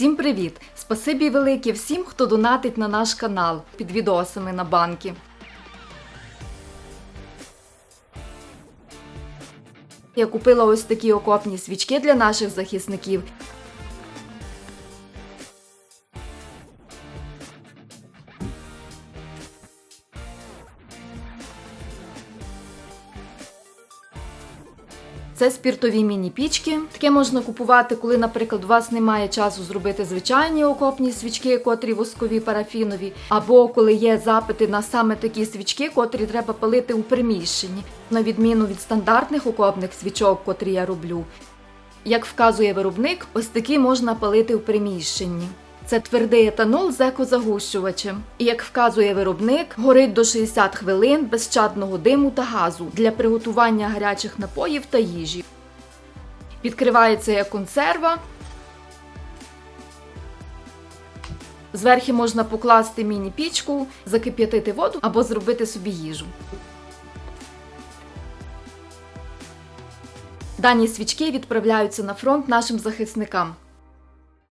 Всім привіт! Спасибі велике всім, хто донатить на наш канал під відосами на банки. Я купила ось такі окопні свічки для наших захисників. Це спіртові міні-пічки. Таке можна купувати, коли, наприклад, у вас немає часу зробити звичайні окопні свічки, котрі воскові парафінові, або коли є запити на саме такі свічки, котрі треба палити у приміщенні, на відміну від стандартних окопних свічок, котрі я роблю. Як вказує виробник, ось такі можна палити в приміщенні. Це твердий етанол з екозагущувачем. І як вказує виробник, горить до 60 хвилин без чадного диму та газу для приготування гарячих напоїв та їжі. Відкривається як консерва. Зверху можна покласти міні-пічку, закип'ятити воду або зробити собі їжу. Дані свічки відправляються на фронт нашим захисникам.